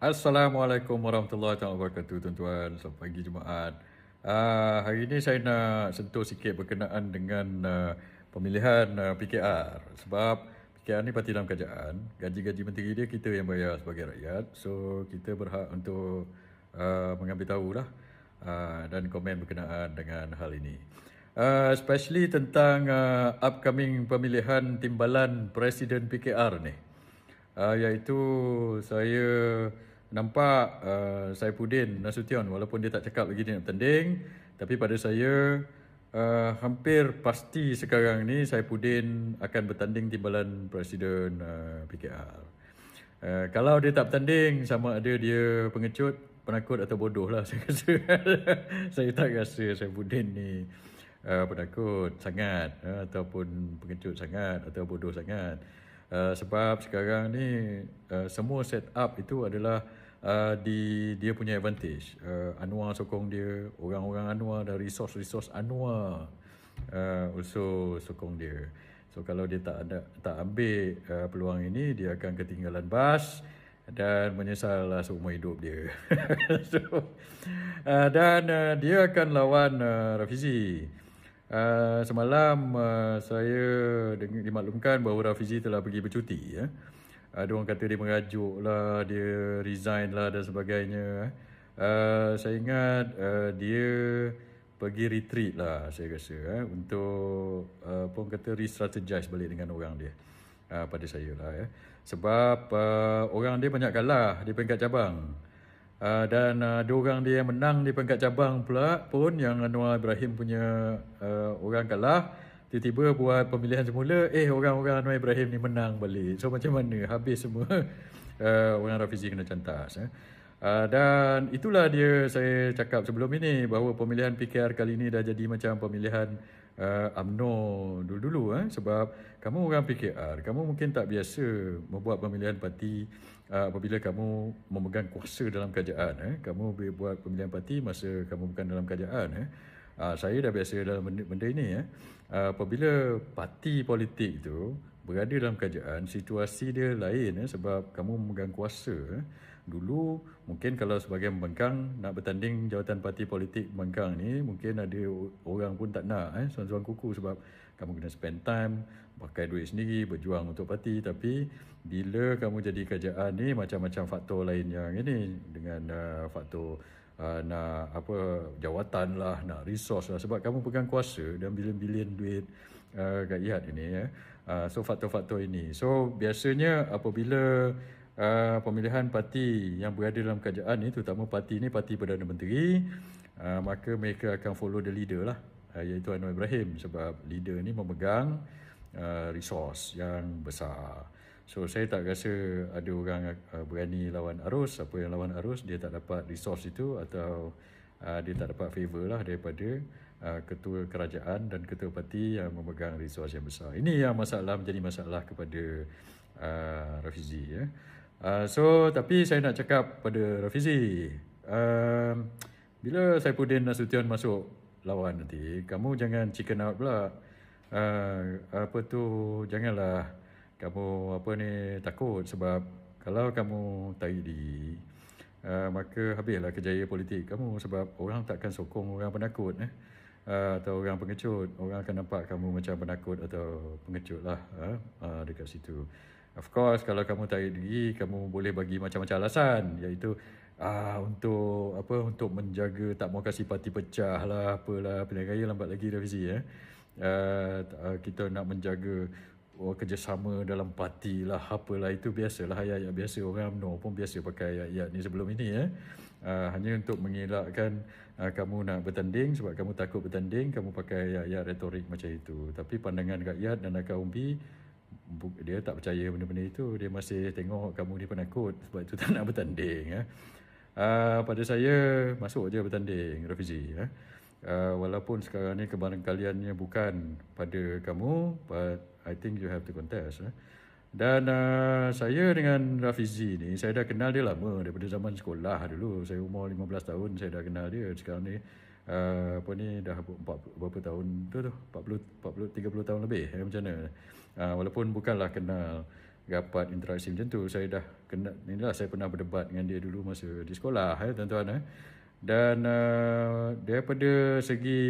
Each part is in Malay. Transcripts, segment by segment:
Assalamualaikum warahmatullahi wabarakatuh tuan-tuan. Selamat pagi Jumaat. Uh, hari ini saya nak sentuh sikit berkenaan dengan uh, pemilihan uh, PKR. Sebab PKR ni parti dalam kerajaan. Gaji-gaji menteri dia kita yang bayar sebagai rakyat. So kita berhak untuk uh, mengambil tahu lah uh, dan komen berkenaan dengan hal ini. Uh, especially tentang uh, upcoming pemilihan timbalan Presiden PKR ni. Uh, iaitu saya nampak uh, Saifuddin Nasution walaupun dia tak cakap lagi dia nak bertanding tapi pada saya uh, hampir pasti sekarang ni Saifuddin akan bertanding timbalan presiden uh, PKR. Uh, kalau dia tak bertanding sama ada dia pengecut, penakut atau bodoh lah saya rasa. saya tak rasa Saifuddin ni uh, penakut sangat uh, ataupun pengecut sangat atau bodoh sangat. Uh, sebab sekarang ni uh, semua set up itu adalah uh, di dia punya advantage. Uh, Anwar sokong dia, orang-orang Anwar dan resource-resource Anwar uh, also sokong dia. So kalau dia tak ada tak ambil uh, peluang ini dia akan ketinggalan bas dan menyesal lah seumur hidup dia. so, uh, dan uh, dia akan lawan uh, Rafizi. Uh, semalam uh, saya dimaklumkan bahawa Rafizi telah pergi bercuti ya. Ada orang kata dia merajuk lah, dia resign lah dan sebagainya. Uh, saya ingat uh, dia pergi retreat lah saya rasa eh, untuk uh, pun kata re-strategize balik dengan orang dia uh, pada saya lah ya. Sebab uh, orang dia banyak kalah di peringkat cabang. Uh, dan uh, ada orang dia yang menang di peringkat cabang pula pun yang Anwar Ibrahim punya uh, orang kalah tiba-tiba buat pemilihan semula eh orang-orang Anwar Ibrahim ni menang balik so macam mana habis semua uh, orang Rafizi kena cantas eh? uh, dan itulah dia saya cakap sebelum ini bahawa pemilihan PKR kali ini dah jadi macam pemilihan uh, UMNO dulu-dulu eh? sebab kamu orang PKR kamu mungkin tak biasa membuat pemilihan parti uh, apabila kamu memegang kuasa dalam kerajaan eh? kamu buat pemilihan parti masa kamu bukan dalam kerajaan eh? Uh, saya dah biasa dalam benda, benda ini ya uh, apabila parti politik itu berada dalam kerajaan situasi dia lain ya sebab kamu memegang kuasa eh? dulu mungkin kalau sebagai pembangkang nak bertanding jawatan parti politik pembangkang ni mungkin ada orang pun tak nak eh suan-suan kuku sebab kamu kena spend time pakai duit sendiri berjuang untuk parti tapi bila kamu jadi kerajaan ni macam-macam faktor lain yang ini dengan uh, faktor uh, nak apa jawatan lah nak resource lah. Sebab kamu pegang kuasa dan bilion-bilion duit. Uh, rakyat ini ya. Uh, so faktor-faktor ini. So biasanya apabila uh, pemilihan parti yang berada dalam kerajaan ni terutama parti ni parti Perdana Menteri uh, maka mereka akan follow the leader lah. Uh, iaitu Anwar Ibrahim sebab leader ni memegang uh, resource yang besar so saya tak rasa ada orang uh, berani lawan arus. Apa yang lawan arus dia tak dapat resource itu atau uh, dia tak dapat favor lah daripada uh, ketua kerajaan dan ketua parti yang memegang resource yang besar. Ini yang masalah menjadi masalah kepada uh, Rafizi ya. Uh, so tapi saya nak cakap pada Rafizi uh, bila Saifuddin Nasution masuk lawan nanti kamu jangan chicken out pula. Uh, apa tu janganlah kamu apa ni takut sebab kalau kamu tarik diri uh, maka habislah kejayaan politik kamu sebab orang takkan sokong orang penakut eh? Uh, atau orang pengecut. Orang akan nampak kamu macam penakut atau pengecut lah uh, uh, dekat situ. Of course kalau kamu diri kamu boleh bagi macam-macam alasan. Iaitu ah untuk apa untuk menjaga tak mau kasih parti pecah lah apalah pilihan raya lambat lagi Fizi eh. Uh, kita nak menjaga oh, kerjasama dalam parti lah apalah itu biasalah ayat-ayat biasa orang UMNO pun biasa pakai ayat-ayat ni sebelum ini. Eh. Uh, hanya untuk mengelakkan uh, kamu nak bertanding sebab kamu takut bertanding kamu pakai ayat-ayat retorik macam itu tapi pandangan rakyat dan akal umbi dia tak percaya benda-benda itu dia masih tengok kamu ni penakut sebab itu tak nak bertanding ya. Uh, pada saya masuk je bertanding Rafizi ya. Uh, walaupun sekarang ni kebarangkaliannya bukan pada kamu but I think you have to contest ya. Dan uh, saya dengan Rafizi ni saya dah kenal dia lama daripada zaman sekolah dulu. Saya umur 15 tahun saya dah kenal dia. Sekarang ni uh, apa ni dah 40, berapa tahun tu tu 40 40 30 tahun lebih eh, macam mana uh, walaupun bukanlah kenal dapat interaksi macam tu. Saya dah kena, inilah saya pernah berdebat dengan dia dulu masa di sekolah, ya, tuan-tuan. Eh. Dan uh, daripada segi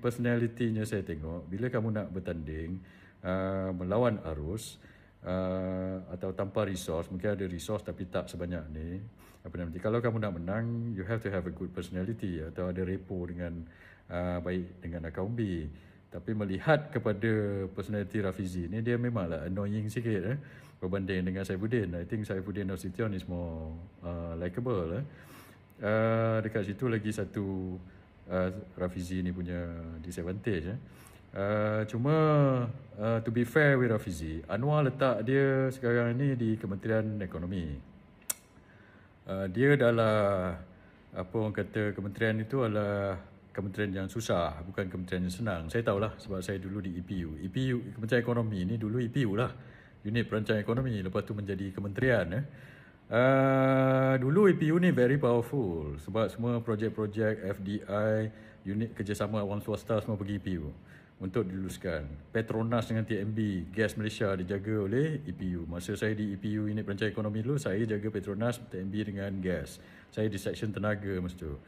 personalitinya saya tengok, bila kamu nak bertanding, uh, melawan arus, uh, atau tanpa resource, mungkin ada resource tapi tak sebanyak ni, apa nanti kalau kamu nak menang, you have to have a good personality atau ada repo dengan uh, baik dengan akaun B. Tapi melihat kepada personality Rafizi ni dia memanglah annoying sikit eh berbanding dengan Saifuddin. I think Saifuddin Nasution is more uh, likable eh. Uh, dekat situ lagi satu uh, Rafizi ni punya disadvantage eh. Uh, cuma uh, to be fair with Rafizi, Anwar letak dia sekarang ni di Kementerian Ekonomi. Uh, dia adalah apa orang kata kementerian itu adalah kementerian yang susah, bukan kementerian yang senang. Saya tahulah sebab saya dulu di EPU. EPU, Kementerian Ekonomi ni dulu EPU lah. Unit Perancangan Ekonomi. Lepas tu menjadi kementerian. Eh. Uh, dulu EPU ni very powerful. Sebab semua projek-projek FDI, unit kerjasama awam swasta semua pergi EPU. Untuk diluluskan. Petronas dengan TMB, gas Malaysia dijaga oleh EPU. Masa saya di EPU Unit Perancangan Ekonomi dulu, saya jaga Petronas, TMB dengan gas. Saya di section tenaga masa tu.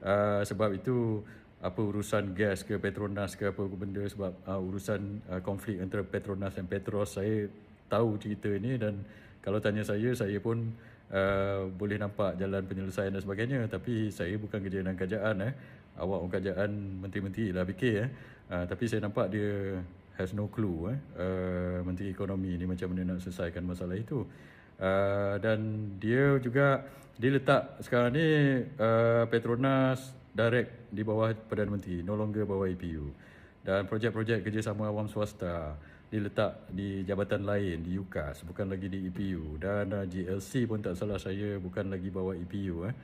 Uh, sebab itu apa urusan gas ke Petronas ke apa benda sebab uh, urusan uh, konflik antara Petronas dan Petros saya tahu cerita ini dan kalau tanya saya saya pun uh, boleh nampak jalan penyelesaian dan sebagainya tapi saya bukan kerja dalam kerajaan eh awak orang kerajaan menteri-menteri lah fikir eh uh, tapi saya nampak dia has no clue eh uh, menteri ekonomi ni macam mana nak selesaikan masalah itu uh, dan dia juga dia letak sekarang ni uh, Petronas direct di bawah Perdana Menteri, no longer bawah EPU. Dan projek-projek kerjasama awam swasta diletak di jabatan lain di UKAS, bukan lagi di EPU. Dan uh, GLC pun tak salah saya bukan lagi bawah EPU. Eh.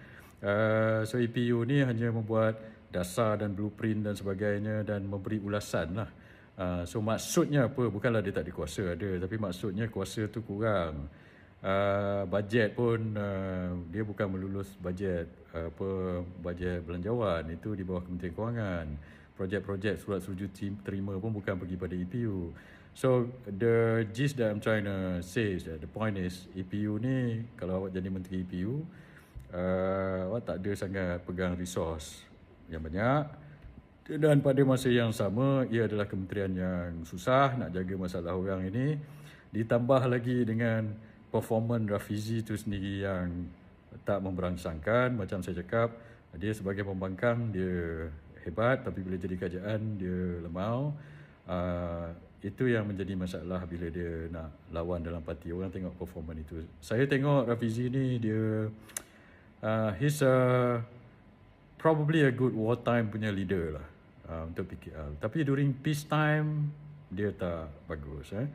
Uh, so EPU ni hanya membuat dasar dan blueprint dan sebagainya dan memberi ulasan lah. Uh, so maksudnya apa? Bukanlah dia tak dikuasa ada, tapi maksudnya kuasa tu kurang. Uh, bajet pun uh, dia bukan melulus bajet uh, apa bajet belanjawan. Itu di bawah Kementerian Kewangan. Projek-projek surat setuju terima pun bukan pergi pada EPU so the gist that I'm trying to say is that the point is EPU ni kalau awak jadi menteri EPU uh, awak tak ada sangat pegang resource yang banyak. Dan pada masa yang sama ia adalah kementerian yang susah nak jaga masalah orang ini. Ditambah lagi dengan performan Rafizi itu sendiri yang tak memberangsangkan. Macam saya cakap dia sebagai pembangkang dia hebat. Tapi bila jadi kerajaan dia lemau. Uh, itu yang menjadi masalah bila dia nak lawan dalam parti. Orang tengok performan itu. Saya tengok Rafizi ni dia uh, he's a probably a good wartime punya leader lah uh, untuk PKL tapi during peace time dia tak bagus eh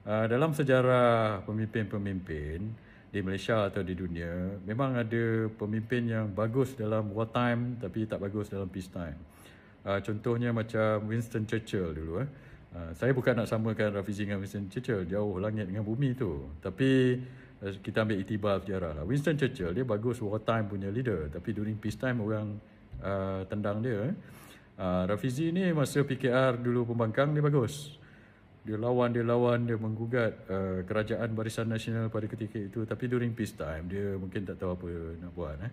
Uh, dalam sejarah pemimpin-pemimpin di Malaysia atau di dunia, memang ada pemimpin yang bagus dalam war time tapi tak bagus dalam peace time. Uh, contohnya macam Winston Churchill dulu. Eh. Uh, saya bukan nak samakan Rafizi dengan Winston Churchill, jauh langit dengan bumi tu. Tapi uh, kita ambil itibar sejarah lah. Winston Churchill dia bagus war time punya leader tapi during peace time orang uh, tendang dia. Eh. Uh, Rafizi ni masa PKR dulu pembangkang dia bagus dia lawan dia lawan dia menggugat uh, kerajaan barisan nasional pada ketika itu tapi during peace time dia mungkin tak tahu apa nak buat eh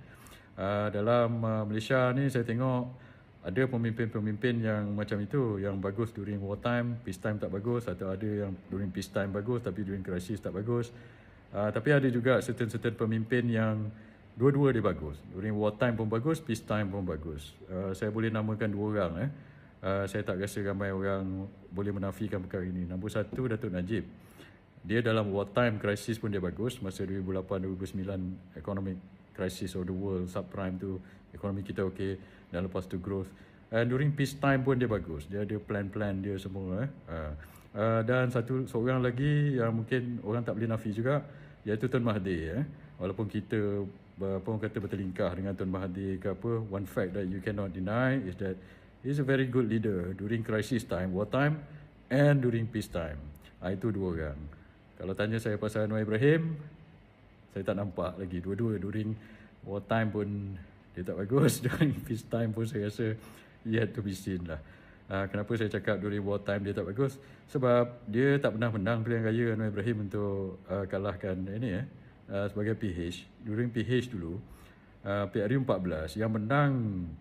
uh, dalam uh, Malaysia ni saya tengok ada pemimpin-pemimpin yang macam itu yang bagus during war time peace time tak bagus atau ada yang during peace time bagus tapi during crisis tak bagus uh, tapi ada juga certain-certain pemimpin yang dua-dua dia bagus during war time pun bagus peace time pun bagus uh, saya boleh namakan dua orang eh uh, saya tak rasa ramai orang boleh menafikan perkara ini. Nombor satu, Datuk Najib. Dia dalam wartime crisis pun dia bagus. Masa 2008-2009 economic crisis of the world, subprime tu, ekonomi kita okey. Dan lepas tu growth. And during peace time pun dia bagus. Dia ada plan-plan dia semua. Eh. Uh, uh, dan satu seorang lagi yang mungkin orang tak boleh nafi juga, iaitu Tun Mahathir. Eh. Walaupun kita apa orang kata bertelingkah dengan Tun Mahathir ke apa, one fact that you cannot deny is that He's a very good leader during crisis time, war time and during peace time. Ha, itu dua orang. Kalau tanya saya pasal Anwar Ibrahim, saya tak nampak lagi. Dua-dua during war time pun dia tak bagus. During peace time pun saya rasa yet to be seen lah. Uh, kenapa saya cakap during war time dia tak bagus? Sebab dia tak pernah menang pilihan raya Anwar Ibrahim untuk uh, kalahkan ini ya. Uh, sebagai PH. During PH dulu, uh, PRU 14 yang menang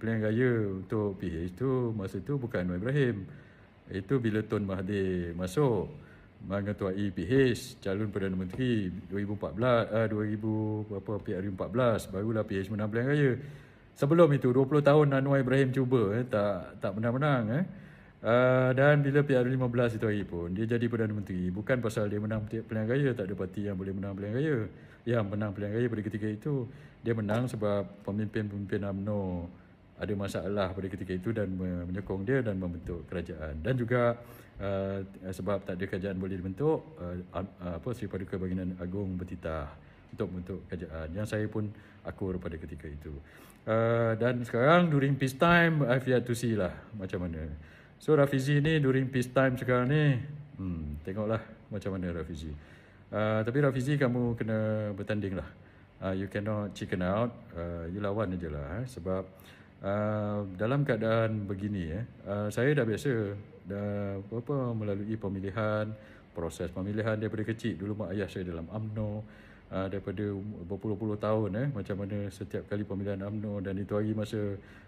pilihan raya untuk PH tu masa tu bukan Anwar Ibrahim. Itu bila Tun Mahathir masuk mengetuai PH calon Perdana Menteri 2014 uh, 2000 berapa PRU 14 barulah PH menang pilihan raya. Sebelum itu 20 tahun Anwar Ibrahim cuba eh, tak tak menang-menang eh. Uh, dan bila PR15 itu hari pun dia jadi Perdana Menteri bukan pasal dia menang pilihan raya tak ada parti yang boleh menang pilihan raya. Yang menang pilihan raya pada ketika itu dia menang sebab pemimpin-pemimpin UMNO ada masalah pada ketika itu dan menyokong dia dan membentuk kerajaan dan juga uh, sebab tak ada kerajaan boleh dibentuk uh, uh, apa Seri Paduka Baginda Agung bertitah untuk membentuk kerajaan yang saya pun akur pada ketika itu. Uh, dan sekarang during peace time I've yet to see lah macam mana. So Rafizi ni during peace time sekarang ni hmm, tengoklah macam mana Rafizi. Uh, tapi Rafizi kamu kena bertanding lah. Uh, you cannot chicken out. Uh, you lawan aja lah eh, sebab uh, dalam keadaan begini eh, uh, saya dah biasa dah apa melalui pemilihan proses pemilihan daripada kecil dulu mak ayah saya dalam AMNO uh, daripada berpuluh-puluh tahun eh macam mana setiap kali pemilihan AMNO dan itu hari masa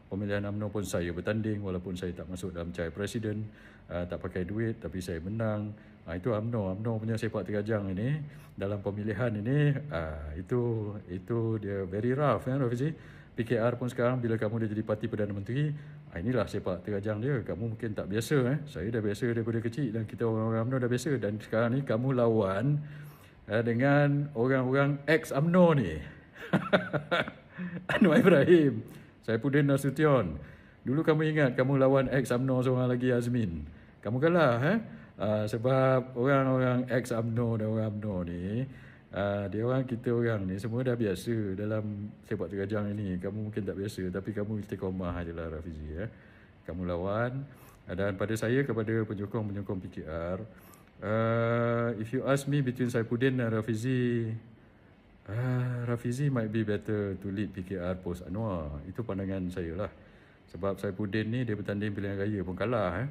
pemilihan AMNO pun saya bertanding walaupun saya tak masuk dalam cari presiden uh, tak pakai duit tapi saya menang. Uh, itu AMNO AMNO punya sepak terjang ini dalam pemilihan ini uh, itu itu dia very rough ya Rafizi. PKR pun sekarang bila kamu dah jadi parti Perdana Menteri inilah sepak terjang dia. Kamu mungkin tak biasa eh. Saya dah biasa daripada kecil dan kita orang-orang UMNO dah biasa dan sekarang ni kamu lawan uh, dengan orang-orang ex UMNO ni. Anwar Ibrahim, Saifuddin Nasution. Dulu kamu ingat kamu lawan ex UMNO seorang lagi Azmin. Kamu kalah eh? Uh, sebab orang-orang ex UMNO dan orang UMNO ni Uh, dia orang kita orang ni semua dah biasa dalam sepak terjang ini. Kamu mungkin tak biasa tapi kamu istiqomah ajalah Rafizi ya. Kamu lawan dan pada saya kepada penyokong-penyokong PKR Uh, if you ask me between Saifuddin and Rafizi, uh, Rafizi might be better to lead PKR post Anwar. Itu pandangan saya lah. Sebab Saifuddin ni dia bertanding pilihan raya pun kalah. Eh.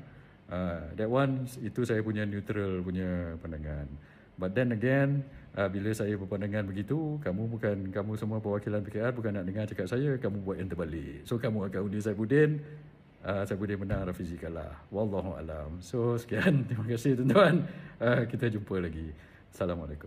Uh, that one, itu saya punya neutral punya pandangan. But then again, uh, bila saya berpandangan begitu, kamu bukan, kamu semua perwakilan PKR bukan nak dengar cakap saya, kamu buat yang terbalik. So kamu akan undi Saifuddin, uh, saya boleh menang Rafizi kalah. Wallahu alam. So sekian. Terima kasih tuan-tuan. Uh, kita jumpa lagi. Assalamualaikum.